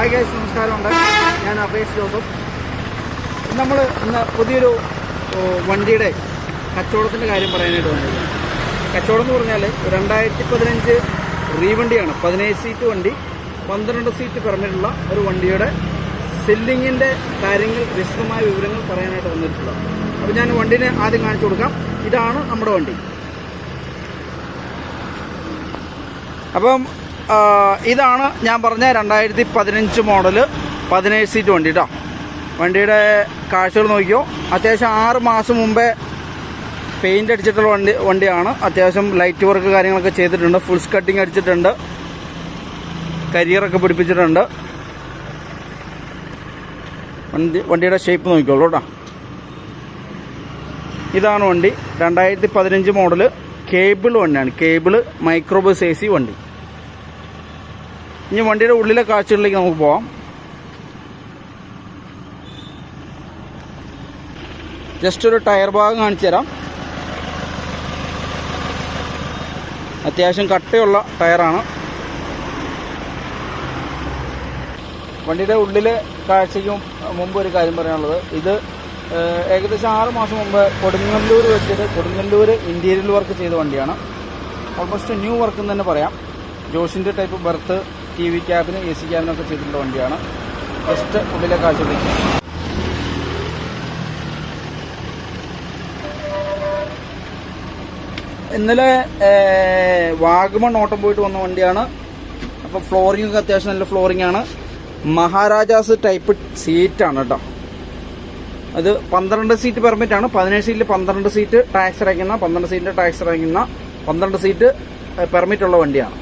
Hi guys നമസ്കാരമുണ്ട് ഞാൻ അഭേഷ് Joseph. നമ്മൾ ഇന്ന് പുതിയൊരു വണ്ടിയുടെ കച്ചവടത്തിന്റെ കാര്യം പറയാനായിട്ട് വന്നത് കച്ചവടം എന്ന് പറഞ്ഞാൽ രണ്ടായിരത്തി പതിനഞ്ച് റീവണ്ടിയാണ്. പതിനേഴ് സീറ്റ് വണ്ടി പന്ത്രണ്ട് സീറ്റ് പെർമിറ്റുള്ള ഒരു വണ്ടിയുടെ സെല്ലിങ്ങിന്റെ കാര്യങ്ങൾ വിശദമായ വിവരങ്ങൾ പറയാനായിട്ട് വന്നിട്ടുള്ളത്. അപ്പോൾ ഞാൻ വണ്ടീനെ ആദ്യം കാണിച്ചു കൊടുക്കാം. ഇതാണ് നമ്മുടെ വണ്ടി. അപ്പം ഇതാണ് ഞാൻ പറഞ്ഞ രണ്ടായിരത്തി പതിനഞ്ച് മോഡൽ പതിനേഴ് സീറ്റ് വണ്ടി കേട്ടോ വണ്ടിയുടെ കാഴ്ചകൾ നോക്കിയോ? അത്യാവശ്യം ആറ് മാസം മുമ്പേ പെയിന്റ് അടിച്ചിട്ടുള്ള വണ്ടി വണ്ടിയാണ്. അത്യാവശ്യം ലൈറ്റ് വർക്ക് കാര്യങ്ങളൊക്കെ ചെയ്തിട്ടുണ്ട്. ഫുൾ സ്കട്ടിങ് അടിച്ചിട്ടുണ്ട്. കരിയറൊക്കെ പിടിപ്പിച്ചിട്ടുണ്ട്. വണ്ടി വണ്ടിയുടെ ഷേപ്പ് നോക്കിക്കോളൂ കേട്ടോ ഇതാണ് വണ്ടി. രണ്ടായിരത്തി പതിനഞ്ച് മോഡൽ കേബിൾ വണ്ടിയാണ്. കേബിൾ മൈക്രോബസ് എ സി വണ്ടി. ഇനി വണ്ടിയുടെ ഉള്ളിലെ കാഴ്ചകളിലേക്ക് നമുക്ക് പോവാം. ജസ്റ്റ് ഒരു ടയർ ഭാഗം കാണിച്ചു തരാം. അത്യാവശ്യം കട്ടയുള്ള ടയറാണ് വണ്ടിയുടെ ഉള്ളിലെ കാഴ്ചയ്ക്കും മുമ്പ് ഒരു കാര്യം പറയാനുള്ളത്. ഇത് ഏകദേശം ആറ് മാസം മുമ്പ് കൊടുങ്ങല്ലൂർ വെച്ചിട്ട് കൊടുങ്ങല്ലൂർ ഇന്റീരിയൽ വർക്ക് ചെയ്ത വണ്ടിയാണ്. ഓൾമോസ്റ്റ് ന്യൂ വർക്ക് എന്ന് തന്നെ പറയാം. ജോഷിന്റെ ടൈപ്പ് ബർത്ത് ടി വി ക്യാബിന് എ സി ക്യാബിനൊക്കെ ചെയ്തിട്ടുള്ള വണ്ടിയാണ്. ജസ്റ്റ് ഉള്ളിലെ കാശ് ഇന്നലെ വാഗമൺ ഓട്ടം പോയിട്ട് വന്ന വണ്ടിയാണ്. അപ്പോൾ ഫ്ലോറിംഗ് ഒക്കെ അത്യാവശ്യം നല്ല ഫ്ലോറിംഗ് ആണ്. മഹാരാജാസ് ടൈപ്പ് സീറ്റാണ് കേട്ടോ അത് പന്ത്രണ്ട് സീറ്റ് പെർമിറ്റ് ആണ്. പതിനേഴ് സീറ്റിൽ പന്ത്രണ്ട് സീറ്റ് ടാക്സ് അടയ്ക്കുന്ന പന്ത്രണ്ട് സീറ്റിന്റെ ടാക്സ് അടയ്ക്കുന്ന പന്ത്രണ്ട് സീറ്റ് പെർമിറ്റ് ഉള്ള വണ്ടിയാണ്.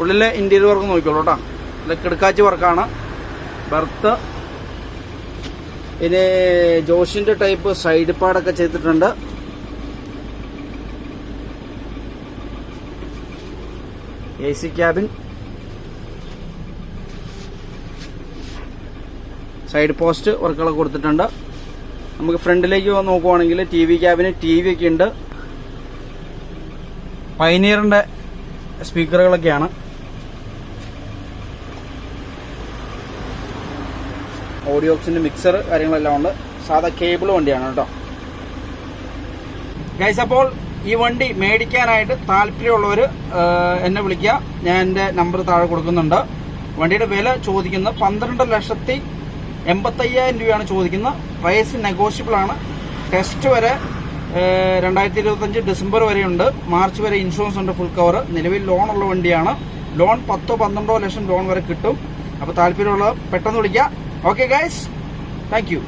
ഉള്ളിലെ ഇന്റീരിയർ വർക്ക് നോക്കിക്കോളൂ കേട്ടോ. കിടക്കാച്ചി വർക്കാണ് ബർത്ത്. ഇനി ജോഷിന്റെ ടൈപ്പ് സൈഡ് പാടൊക്കെ ചെയ്തിട്ടുണ്ട്. A C cabin side post വർക്കുകളൊക്കെ കൊടുത്തിട്ടുണ്ട്. നമുക്ക് ഫ്രണ്ടിലേക്ക് നോക്കുവാണെങ്കിൽ ടി വി ക്യാബിന് ടി വി ഒക്കെ ഉണ്ട്. പൈനീറിന്റെ സ്പീക്കറുകളൊക്കെയാണ് ഓഡിയോക്സിന്റെ മിക്സർ കാര്യങ്ങളെല്ലാം ഉണ്ട്. സാധാ കേബിൾ വണ്ടിയാണ് കേട്ടോ. ഗൈസ് അപ്പോൾ ഈ വണ്ടി മേടിക്കാനായിട്ട് താല്പര്യമുള്ളവർ എന്നെ വിളിക്കുക. ഞാൻ എന്റെ നമ്പർ താഴെ കൊടുക്കുന്നുണ്ട്. വണ്ടിയുടെ വില ചോദിക്കുന്നത് പന്ത്രണ്ട് ലക്ഷത്തി എൺപത്തയ്യായിരം രൂപയാണ് ചോദിക്കുന്നത്. പ്രൈസ് നെഗോഷ്യബിൾ ആണ്. ടെസ്റ്റ് വരെ രണ്ടായിരത്തി ഇരുപത്തഞ്ച് ഡിസംബർ വരെയുണ്ട്. മാർച്ച് വരെ ഇൻഷുറൻസ് ഉണ്ട് ഫുൾ കവർ നിലവിൽ ലോൺ ഉള്ള വണ്ടിയാണ്. ലോൺ പത്തോ പന്ത്രണ്ടോ ലക്ഷം ലോൺ വരെ കിട്ടും. അപ്പോൾ താല്പര്യമുള്ള പെട്ടെന്ന് വിളിക്കുക. Okay guys thank you